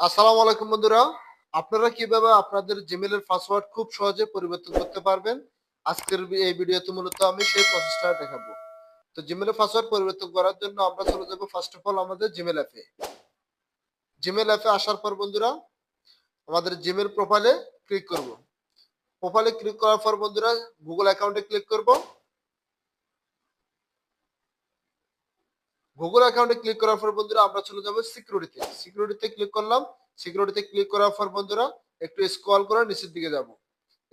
আসসালামু আলাইকুম বন্ধুরা। আপনারা কীভাবে আপনাদের জিমেলের পাসওয়ার্ড খুব সহজে পরিবর্তন করতে পারবেন? আজকের এই ভিডিওতে মূলত আমি সেই প্রসেসটা দেখাবো। তো জিমেলের পাসওয়ার্ড পরিবর্তন করার জন্য আমরা চলে যাব ফার্স্ট অফ অল আমাদের জিমেল অ্যাপে জিমেল অ্যাপে আসার পর বন্ধুরা, আমাদের জিমেল প্রোফাইলে ক্লিক করব। প্রোফাইলে ক্লিক করার পর বন্ধুরা গুগল অ্যাকাউন্টে ক্লিক করব। গুগল অ্যাকাউন্টে ক্লিক করার পর বন্ধুরা আমরা চলে যাব সিকিউরিটিতে সিকিউরিটিতে ক্লিক করলাম। সিকিউরিটিতে ক্লিক করার পর বন্ধুরা একটু স্ক্রল করে নিচের দিকে যাব।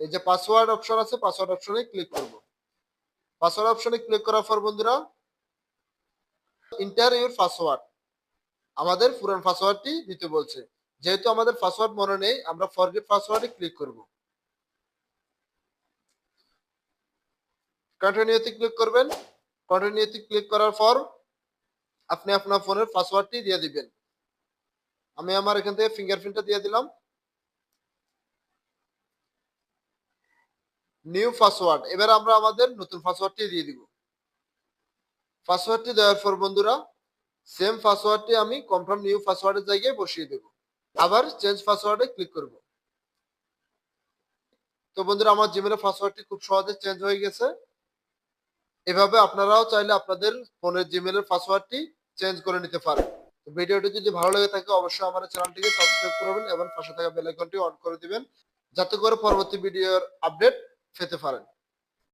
এই যে পাসওয়ার্ড অপশন আছে পাসওয়ার্ড অপশনে ক্লিক করব। পাসওয়ার্ড অপশনে ক্লিক করার পর বন্ধুরা ইন্টার ইউর পাসওয়ার্ড আমাদের পুরান পাসওয়ার্ডটি দিতে বলছে। যেহেতু আমাদের পাসওয়ার্ড মনে নেই, আমরা ফরগেট পাসওয়ার্ডে ক্লিক করব। কন্টিনিউতে ক্লিক করবেন। কন্টিনিউতে ক্লিক করার পর আপনি আপনার ফোনের পাসওয়ার্ডটি দিয়ে দিবেন। আমি আমার এখান থেকে ফিঙ্গারপ্রিন্টটা দিয়ে দিলাম। নিউ পাসওয়ার্ড এবার আমরা আমাদের নতুন পাসওয়ার্ডটি দিয়ে দিব। পাসওয়ার্ডটি দেওয়ার পর বন্ধুরা সেম পাসওয়ার্ডটি আমি কনফার্ম নিউ পাসওয়ার্ডের জায়গায় বসিয়ে দেব। আবার চেঞ্জ পাসওয়ার্ডে ক্লিক করব। তো বন্ধুরা, আমার জিমেলের পাসওয়ার্ডটি খুব সহজে চেঞ্জ হয়ে গেছে। এভাবে আপনারাও চাইলে আপনাদের ফোনের জিমেলের পাসওয়ার্ডটি চেঞ্জ করে নিতে পারেন তো ভিডিওটি যদি ভালো লাগে থাকে, অবশ্যই আমার চ্যানেলটিকে সাবস্ক্রাইব করবেন এবং পাশে থাকা বেল আইকনটি অন করে দিবেন, যাতে করে পরবর্তী ভিডিওর আপডেট পেতে পারেন।